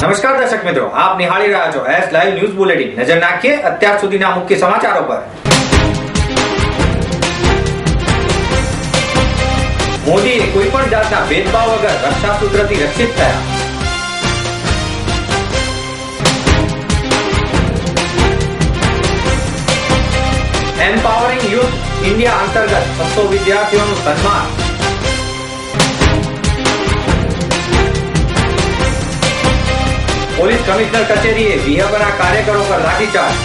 દર્શક મિત્રો, આપ નિહાળી રહ્યા છો એસ લાઈવ ન્યૂઝ બુલેટિન નજર નાખીએ અત્યાર સુધીના મુખ્ય સમાચારો પર. મોદીએ કોઈ પણ જાતના ભેદભાવ વગર રક્ષા સૂત્રથી રક્ષિત થયા. એમ્પાવરિંગ યુથ ઇન્ડિયા અંતર્ગત છસો વિદ્યાર્થીઓનું સન્માન. પોલીસ કમિશનર કચેરીએ વિહગના કાર્યકરો પર લાઠીચાર્જ.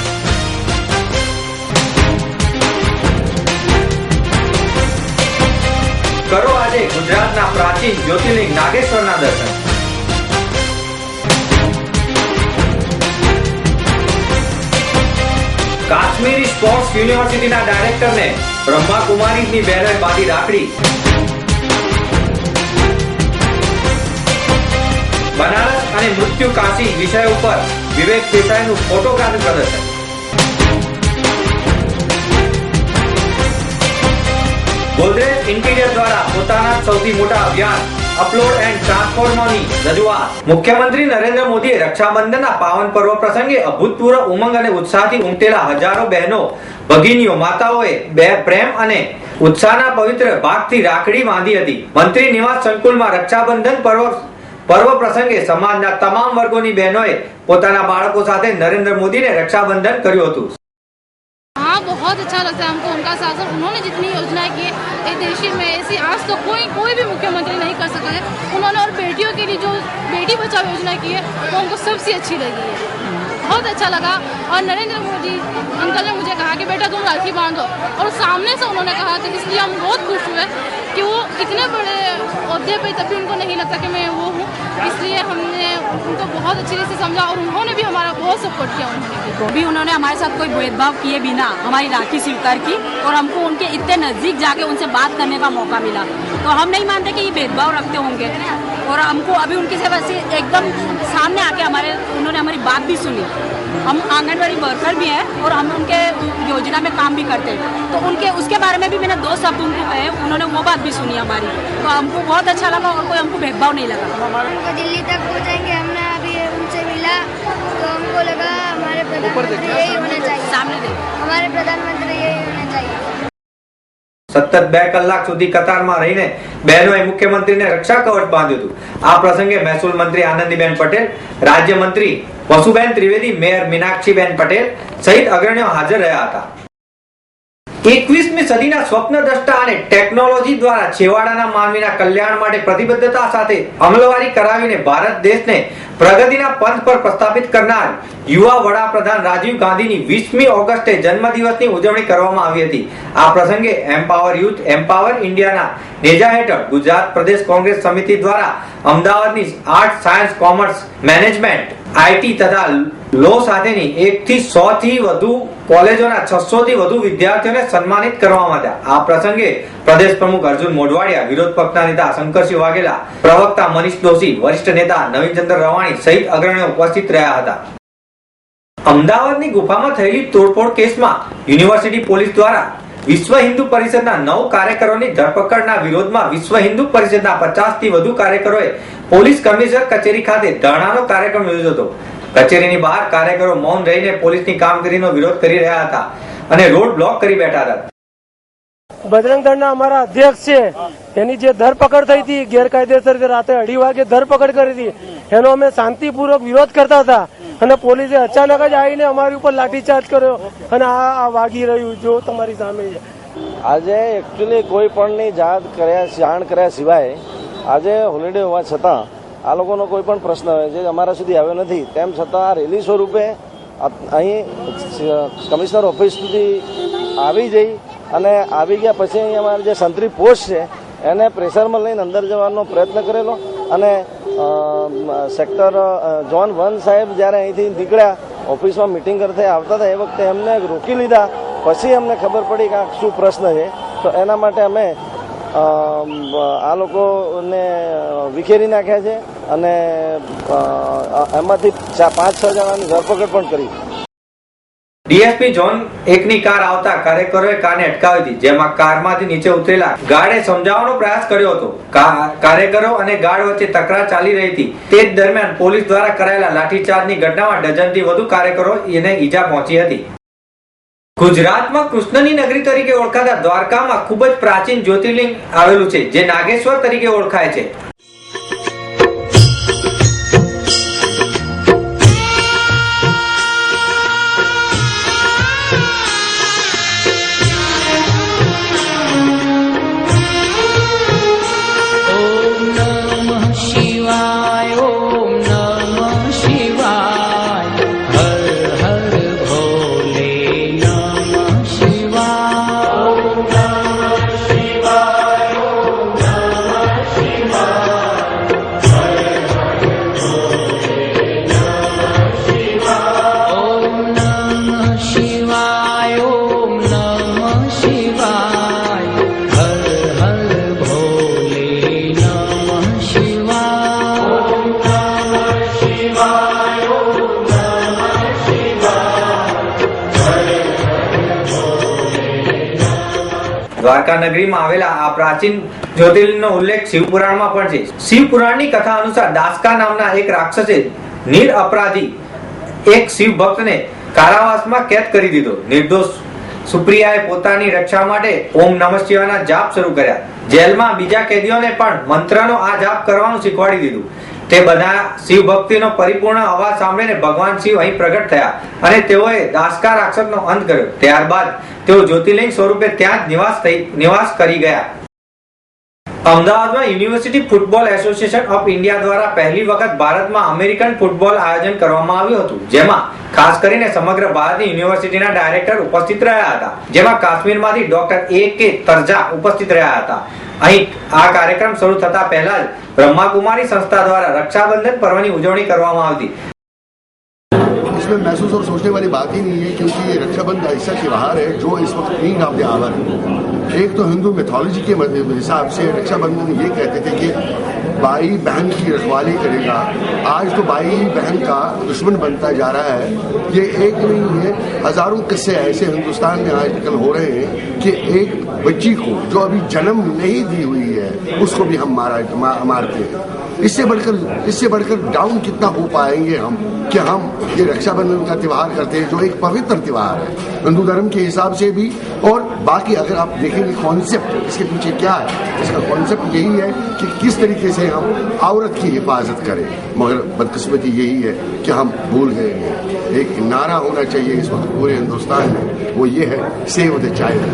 કરો આજે ગુજરાતના પ્રાચીન જ્યોતિર્લિંગ નાગેશ્વરના દર્શન. કાશ્મીરી સ્પોર્ટ્સ યુનિવર્સિટીના ડાયરેક્ટરને બ્રહ્માકુમારીની બેનર બાંધી રાખડી. બનારસ અને મૃત્યુ કાશી વિષય ઉપર વિવેક દેસાઈનું ફોટોગ્રાફી પ્રદર્શન. ગોદરેજ ઇન્ટિરિયર દ્વારા પોતાના સૌથી મોટા અભિયાન અપલોડ એન્ડ ટ્રાન્સફોર્મરની રજૂઆત. મુખ્યમંત્રી નરેન્દ્ર મોદીએ રક્ષાબંધનના પાવન પર્વ પ્રસંગે અભૂતપૂર્વ ઉમંગ અને ઉત્સાહથી ઉમટેલા હજારો બહેનો, ભગીનીઓ, માતાઓએ બે પ્રેમ અને ઉત્સાહના પવિત્ર ભાગથી રાખડી બાંધી હતી. મંત્રી નિવાસ સંકુલમાં રક્ષાબંધન પર્વ પર્વ પ્રસંગે સમાજના તમામ વર્ગોની બહેનોએ પોતાના બાળકો સાથે નરેન્દ્ર મોદીને રક્ષાબંધન કર્યું હતું हाँ बहुत अच्छा लगता है हमको उनका शासन उन्होंने जितनी योजनाएं की है इस देश में ऐसी आज तो कोई कोई भी मुख्यमंत्री नहीं कर सका है उन्होंने और बेटियों के लिए जो बेटी बचाओ योजना की है वो हमको सबसे अच्छी लगी है बहुत अच्छा लगा और नरेंद्र मोदी अंकल ने मुझे कहा कि बेटा तुम राखी बांधो और सामने से उन्होंने कहा था, इसलिए हम बहुत खुश हुए कि वो इतने बड़े अहदे पे तब भी उनको नहीं लगता कि मैं वो हूँ। इसलिए हमने उनको बहुत अच्छे से समझा और उन्होंने भी हमारा बहुत सपोर्ट किया उन्होंने भी। भी उन्होंने हमारे साथ कोई भेदभाव किए बिना हमारी राखी स्वीकार की और हमको उनके इतने नज़दीक जाके उनसे बात करने का मौका मिला। तो हम नहीं मानते कि ये भेदभाव रखते होंगे और हमको अभी उनकी से वैसे एकदम सामने आके हमारे, उन्होंने हमारी बात भी सुनी। हम आंगनबाड़ी वर्कर भी हैं और हम उनके योजना में काम भी करते हैं। तो उनके उसके बारे में भी मैंने दो शब्द उनको कहे उन्होंने वो बात भी सुनी हमारी। तो हमको बहुत अच्छा लगा और कोई हमको भेदभाव नहीं लगा। उनको दिल्ली तक पहुँचाएँगे हमने अभी उनसे मिला तो हमको लगा हमारे प्रधानमंत्री यही होना चाहिए। सामने हमारे प्रधानमंत्री यही होना चाहिए। સતત બે કલાક સુધી કતારમાં રહીને બહેનોએ મુખ્યમંત્રીને રક્ષા કવચ બાંધ્યું હતું. આ પ્રસંગે મહેસૂલ મંત્રી આનંદીબેન પટેલ, રાજ્યમંત્રી વસુબેન ત્રિવેદી, મેયર મીનાક્ષીબેન પટેલ સહિત અગ્રણીઓ હાજર રહ્યા હતા. એકવીસમી સદીના સ્વપ્નદ્રષ્ટા અને ટેકનોલોજી દ્વારા છેવાડાના માનવીના કલ્યાણ માટે પ્રતિબદ્ધતા સાથે અમલવારી કરાવીને ભારત દેશને પ્રગતિના પંથ પર પ્રસ્થાપિત કરનાર યુવા વડાપ્રધાન રાજીવ ગાંધીની વીસમી ઓગસ્ટે જન્મદિવસની ઉજવણી કરવામાં આવી હતી. આ પ્રસંગે એમ્પાવર યુથ એમ્પાવર ઇન્ડિયાના નેજા હેઠળ ગુજરાત પ્રદેશ કોંગ્રેસ સમિતિ દ્વારા અમદાવાદની art science commerce management IT તથા લો સાથેની એક થી સો થી વધુ કોલેજોના છસો થી વધુ વિદ્યાર્થીઓને સન્માનિત કરવામાં આવ્યા. આ પ્રસંગે પ્રદેશ પ્રમુખ અર્જુન મોઢવાડિયા, વિરોધ પક્ષના નેતા શંકરસિંહ વાઘેલા, પ્રવક્તા મનીષ દોશી, વરિષ્ઠ નેતા નવીનચંદ્ર રવાણી સહિત અગ્રણીઓ ઉપસ્થિત રહ્યા હતા. અમદાવાદની ગુફામાં થયેલી તોડફોડ કેસમાં યુનિવર્સિટી પોલીસ દ્વારા વિશ્વ હિન્દુ પરિષદના નવ કાર્યકરોની ધરપકડના વિરોધમાં વિશ્વ હિન્દુ પરિષદના પચાસથી વધુ કાર્યકરોએ પોલીસ કમિશનર કચેરી ખાતે ધરણાનો કાર્યક્રમ યોજ્યો હતો. કચેરીની બહાર કાર્યકરો મૌન રહીને પોલીસની કામગીરીનો વિરોધ કરી રહ્યા હતા અને રોડ બ્લોક કરી બેઠા હતા. બજરંગ દળના અમારા અધ્યક્ષ છે. એની જે ધરપકડ થઈ હતી ગેરકાયદેસર રીતે રાત્રે અઢી વાગે ધરપકડ કરી હતી. એનો અમે શાંતિપૂર્વક વિરોધ કરતા હતા અને પોલીસે અચાનક જ આવીને અમારી ઉપર લાઠીચાર્જ કર્યો અને આ આ વાગી રહ્યું જો તમારી સામે આજે એકચ્યુઅલી કોઈ પણની જાણ કર્યા જાણ કર્યા સિવાય આજે હોલિડે હોવા છતાં આ લોકોનો કોઈ પણ પ્રશ્ન જે અમારા સુધી આવ્યો નથી. તેમ છતાં આ રેલી સ્વરૂપે અહીં કમિશનર ઓફિસ સુધી આવી જઈ અને આવી ગયા પછી અહીં અમારી જે સંત્રી પોસ્ટ છે એને પ્રેશરમાં લઈને અંદર જવાનો પ્રયત્ન કરેલો અને સેક્ટર જોન વન સાહેબ જ્યારે અહીંથી નીકળ્યા ઓફિસમાં મિટિંગ કરતા આવતા હતા એ વખતે એમને રોકી લીધા. પછી અમને ખબર પડી કે આ શું પ્રશ્ન છે. તો એના માટે અમ, આ લોકોને વિખેરી નાખ્યા છે અને એમાંથી પાંચ છ જણાની ધરપકડ પણ કરી. ડીએસપી ઝોન એકની કાર આવતા કાર્યકરોએ કારને અટકાવી હતી, જેમાં કારમાંથી નીચે ઉતરેલા ગાર્ડે સમજાવવાનો પ્રયાસ કર્યો હતો. કાર્યકરો અને ગાર્ડ વચ્ચે તકરાર ચાલી રહી હતી. તે જ દરમિયાન પોલીસ દ્વારા કરાયેલા લાઠીચાર્જની ઘટનામાં ડઝનથી વધુ કાર્યકરો એને ઈજા પહોંચી હતી. ગુજરાતમાં કૃષ્ણની નગરી તરીકે ઓળખાતા દ્વારકામાં ખૂબ જ પ્રાચીન જ્યોતિર્લિંગ આવેલું છે, જે નાગેશ્વર તરીકે ઓળખાય છે. દ્વારકા નગરીમાં આવેલા આ પ્રાચીન જ્યોતિર્લિંગનો ઉલ્લેખ શિવપુરાણમાં પણ છે. શિવપુરાણની કથા અનુસાર દાસકા નામના એક રાક્ષસે નિર અપરાધી એક શિવ ભક્તને કારાવાસમાં કેદ કરી દીધો. નિર્દોષ સુપ્રિયાએ પોતાની રક્ષા માટે ઓમ નમઃ શિવાના જાપ શરૂ કર્યા. જેલમાં બીજા કેદીઓને પણ મંત્રનો આ જાપ કરવાનું શીખવાડી દીધું. તે બધા શિવ ભક્તિનો પરિપૂર્ણ અવાજ સાંભળીને ભગવાન શિવ અહીં પ્રગટ થયા અને તેઓએ દાસકા રાક્ષસનો અંત કર્યો. ત્યારબાદ તેઓ જ્યોતિર્લિંગ સ્વરૂપે ત્યાં જ નિવાસ થઈ, નિવાસ કરી ગયા. અમદાવાદમાં university football association of India દ્વારા પહેલી વખત ભારતમાં અમેરિકન ફૂટબોલ આયોજન કરવામાં આવ્યું હતું, જેમાં ખાસ કરીને સમગ્ર ભારતની યુનિવર્સિટીના ડાયરેક્ટર ઉપસ્થિત રહ્યા હતા, જેમાં કાશ્મીરમાંથી ડોક્ટર એ કે તરજા ઉપસ્થિત રહ્યા હતા. અહીં આ કાર્યક્રમ શરૂ થતા પહેલા જ બ્રહ્માકુમારી સંસ્થા દ્વારા રક્ષાબંધન પર્વની ઉજવણી કરવામાં આવતી. इसमें महसूस और सोचने वाली बात ही नहीं है, क्योंकि ये रक्षाबंधन ऐसा त्योहार है, जो इस वक्त तीन आपके आवर है। एक तो हिंदू मिथोलॉजी के हिसाब से रक्षाबंधन ये कहते थे कि भाई बहन की रखवाली करेगा। आज तो भाई बहन का दुश्मन बनता जा रहा है। ये एक नहीं है, हज़ारों किस्से ऐसे हिंदुस्तान में आजकल हो रहे हैं कि एक बच्ची को, जो अभी जन्म नहीं दी हुई है, उसको भी हम मारा मारते हैं। इससे बढ़कर इससे बढ़कर डाउन कितना हो पाएँगे हम? कि हम ये रक्षाबंधन का त्यौहार करते हैं, जो एक पवित्र त्यौहार है? हिंदू धर्म के हिसाब से भी। और बाकी अगर आप देखेंगे कॉन्सेप्ट इसके पीछे क्या है? इसका कॉन्सेप्ट यही है कि किस तरीके से हम औरत की हिफाजत करें। मगर बदकस्मती यही है कि हम भूल गए हैं। एक नारा होना चाहिए इस वक्त पूरे हिंदुस्तान में। वो ये है सेव द चाइल्ड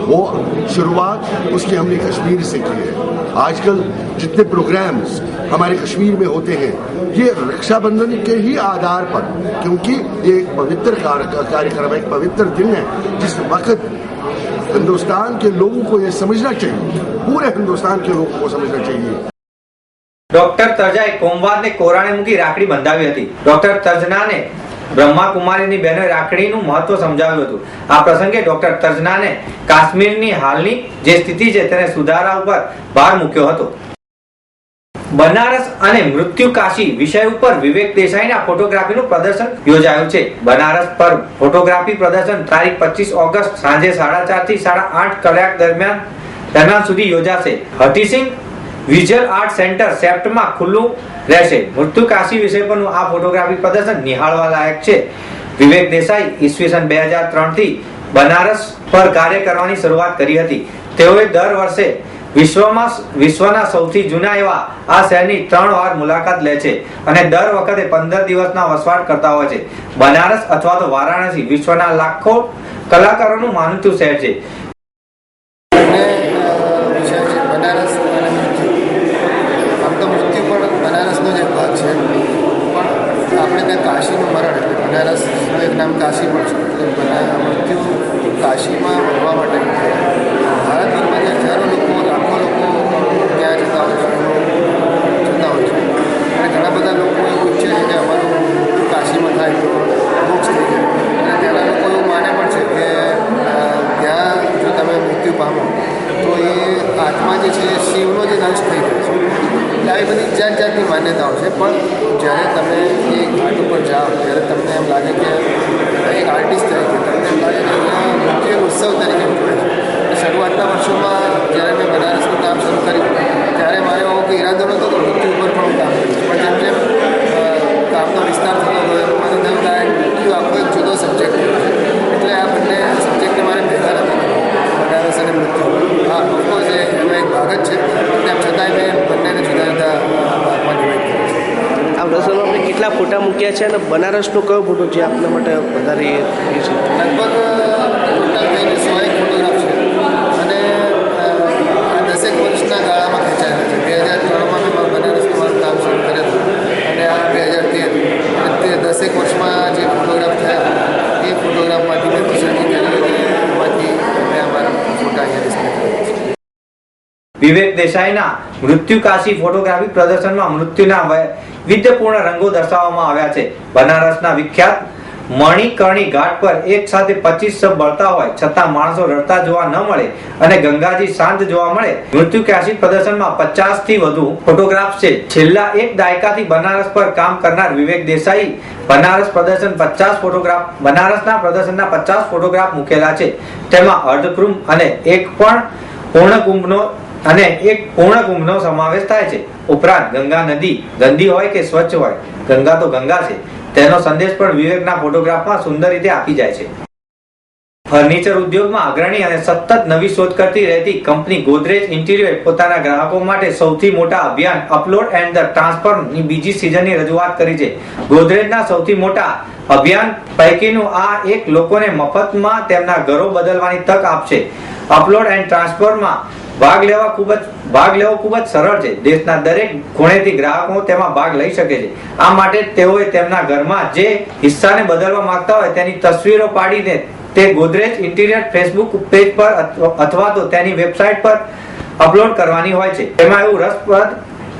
वो शुरुआत उसकी हमने कश्मीर से की है। आजकल जितने प्रोग्राम्स हमारे कश्मीर में होते हैं ये रक्षाबंधन के ही आधार पर क्योंकि ये एक पवित्र कार- कार्यक्रम है एक पवित्र दिन है जिस वक्त हिंदुस्तान के लोगों को ये समझना चाहिए पूरे हिंदुस्तान के लोगों को समझना चाहिए ડોક્ટર તરજાએ કોમવાદને કોરાણે મૂકી રાખડી બંધાવી હતી ડોક્ટર તર્જનાને બ્રહ્માકુમારીની બહેનોએ રાખડીનું મહત્વ સમજાવ્યું હતું આ પ્રસંગે ડોક્ટર તર્જનાને કાશ્મીરની હાલની જે સ્થિતિ છે તેને સુધારા ઉપર ભાર મૂક્યો હતો બનારસ અને મૃત્યુ કાશી વિષય ઉપર વિવેક દેસાઈના ફોટોગ્રાફીનું પ્રદર્શન યોજાયું છે. બનારસ પર ફોટોગ્રાફી પ્રદર્શન તારીખ પચીસ ઓગસ્ટ સાંજે સાડા ચારથી સાડા આઠ કલાક દરમિયાન દરમિયાન સુધી યોજાશે. હટીસિંગ વિઝ્યુઅલ આર્ટ સેન્ટર સેપ્ટમાં ખુલ્લું રહેશે. મૃત્યુ કાશી વિષય પરનું આ ફોટોગ્રાફી પ્રદર્શન નિહાળવા લાયક છે. વિવેક દેસાઈ ઈસવીસન બે હજાર ત્રણથી બનારસ પર કાર્ય કરવાની શરૂઆત કરી હતી. તેઓએ દર વર્ષે વિશ્વમાં વિશ્વના સૌથી જૂના એવા આ શહેરની ત્રણ વાર મુલાકાત લે છે અને દર વખતે પંદર દિવસના વસવાટ કરતા હોય છે. બનારસ અથવા તો વારાણસી વિશ્વના લાખો કલાકારોનું માનતું શહેર છે. जो है शिवन जो नंश थी गए बड़ी जात जात की मान्यताओं से जयरे तब एक घाट पर जाओ तरह तक एम लगे कि एक आर्टिस्ट तरीके तक एम लगे कि मुख्य उत्सव तरीके जुड़े शुरुआत वर्षों में जयरे मैं बनारस में काम शुरू कर तरह मैं वो कि इरादों तो मृत्यु पर काम कर जम जम काम विस्तार होता है मैंने कहूँ मृत्यु आपको एक जुदो सब्जेक्ट है इतने आ बने કર્યું છે અને બનારસનો કયો ફોટો તેર તે દસેક વર્ષમાં જે ફોટોગ્રાફ થયા એ ફોટોગ્રાફમાંથી મેં પસંદગી કરી અને એમાંથી મેં અમારા ફોટા અહીંયા ડિસ્પ્લે છે. વિવેક દેસાઈના મૃત્યુ કાશી ફોટોગ્રાફી પ્રદર્શનમાં મૃત્યુના વિદ્યપૂર્ણ રંગો દર્શાવવામાં આવ્યા છે. બનારસના વિખ્યાત મણિકર્ણી ઘાટ પર એક સાથે પચીસ શબ બળતા હોય છતાં માણસો રડતા જોવા ન મળે અને ગંગાજી શાંત જોવા મળે. મૃત્યુ કાશી પ્રદર્શનમાં પચાસથી વધુ ફોટોગ્રાફ છે. છેલ્લા એક દાયકાથી બનારસ પર કામ કરનાર વિવેક દેસાઈ બનારસ પ્રદર્શન પચાસ ફોટોગ્રાફ, બનારસના પ્રદર્શનના પચાસ ફોટોગ્રાફ મૂકેલા છે. તેમાં અર્ધકૃમ અને એક પણ પૂર્ણ કુંભનો અને એક પૂર્ણ સમાવેશ થાય છે. ઉપરાંત ગંગા નદી, ગંદી હોય કે સ્વચ્છ હોય, ગંગા તો ગંગા છે. તેનો સંદેશ પણ વિવેકના ફોટોગ્રાફમાં સુંદર રીતે આપી જાય છે. ફર્નિચર ઉદ્યોગમાં અગ્રણી અને સતત નવી શોધ કરતી રહેતી કંપની ગોદરેજ ઇન્ટિરિયર પોતાના ગ્રાહકો માટે સૌથી મોટા અભિયાન અપલોડ એન્ડ ધ ટ્રાન્સફરની બીજી સિઝનની રજૂઆત કરી છે. ગોદરેજના સૌથી મોટા અભિયાન પૈકીનું આ એક લોકોને મફતમાં તેમના ઘરો બદલવાની તક આપશે. અપલોડ એન્ડ ટ્રાન્સફરમાં ભાગ લેવા ખૂબ જ ભાગ લેવો ખૂબ જ સરળ છે. દેશના દરેક ખૂણેથી ગ્રાહકો તેમાં ભાગ લઈ શકે છે. આ માટે તેઓએ તેમના ઘરમાં જે હિસ્સાને બદલવા માંગતા હોય તેની તસવીરો પાડીને તે ગોદરેજ ઇન્ટિરિયર ફેસબુક પેજ પર અથવા- તો તેની વેબસાઇટ પર અપલોડ કરવાની હોય છે. તેમાં એવું રસપ્રદ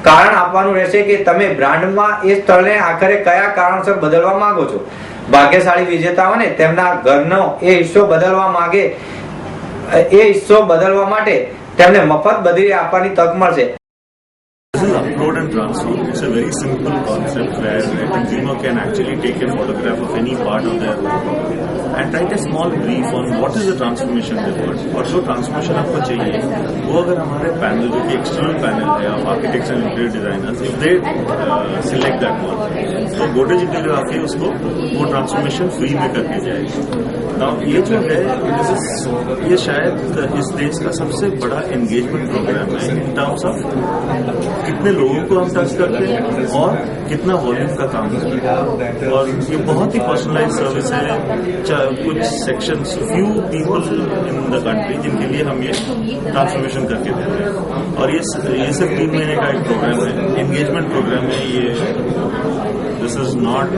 કારણ આપવાનું રહેશે કે તમે બ્રાન્ડમાં એ સ્થળને આખરે કયા કારણસર બદલવા માંગો છો. ભાગ્યશાળી વિજેતાઓને તેમના ઘરનો એ હિસ્સો બદલવા માંગે એ હિસ્સો બદલવા માટે તેમને મફત બદલી આપવાની તક મળશે. This is upload and transfer. It's a very simple concept where a consumer can actually take a photograph of any part of their home and write a small brief on what is the transformation they want. और जो transformation आपको चाहिए वो अगर हमारे panel जो कि external panel है of architects and interior designers if they select that one तो गोडेज इंटीरियर आके उसको वो ट्रांसफॉर्मेशन फ्री में करके जाएगी Now, ये जो है this is- ये शायद इस देश का सबसे बड़ा एंगेजमेंट प्रोग्राम है इन टर्म्स ऑफ कितने लोगों को हम टच करते हैं और कितना वॉल्यूम का काम करते हैं। और ये बहुत ही पर्सनलाइज सर्विस है। कुछ section few people in the country जिनके लिए हम ये ट्रांसफॉर्मेशन करके दे रहे हैं। और ये ये सिर्फ़ तीन महीने का एक प्रोग्राम है। एंगेजमेंट प्रोग्राम है ये। This is not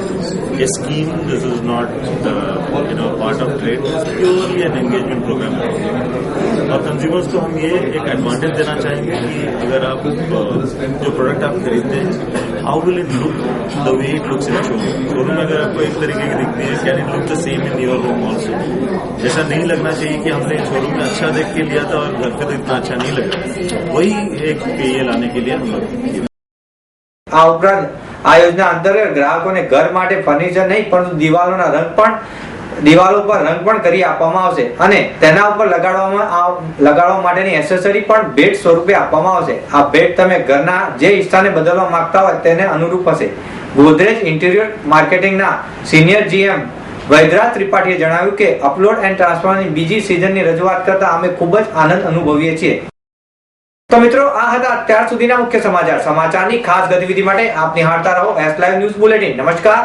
a scheme this is not you know part of trade purely an engagement programme और कंज्यूमर्स को हम ये एक एडवांटेज देना चाहेंगे कि अगर आप अ, जो प्रोडक्ट आप खरीदते हैं how will it look the way it looks in showroom showroom में अगर आपको एक तरीके की दिखती है can it look the same in your home also ऐसा नहीं लगना चाहिए कि हमने शोरूम में अच्छा देख के लिया था और घर पे तो इतना अच्छा नहीं लगा वही एक ये लाने के लिए हम लोग આ ઉપરાંત આ યોજના અંતર્ગત ગ્રાહકોને ઘર માટે ફર્નિચર નહીં પરંતુ દિવાલોના રંગ પણ દિવાલો ઉપર રંગ પણ કરી આપવામાં આવશે અને તેના ઉપર લગાડવામાં લગાડવા માટેની એસેસરી પણ ભેટ સ્વરૂપે આપવામાં આવશે. આ ભેટ તમે ઘરના જે હિસ્સાને બદલવા માંગતા હોય તેને અનુરૂપ હશે. ગોદરેજ ઇન્ટિરિયર માર્કેટિંગના સિનિયર જીએમ વૈદ્યરાજ ત્રિપાઠીએ જણાવ્યું કે અપલોડ એન્ડ ટ્રાન્સફરની બીજી સિઝનની રજૂઆત કરતા અમે ખૂબ જ આનંદ અનુભવીએ છીએ. તો મિત્રો, આ હતા અત્યાર સુધીના મુખ્ય સમાચાર. સમાચારની ખાસ ગતિવિધિ માટે આપ નિહાળતા રહો એસ લાઈવ ન્યૂઝ બુલેટિન નમસ્કાર.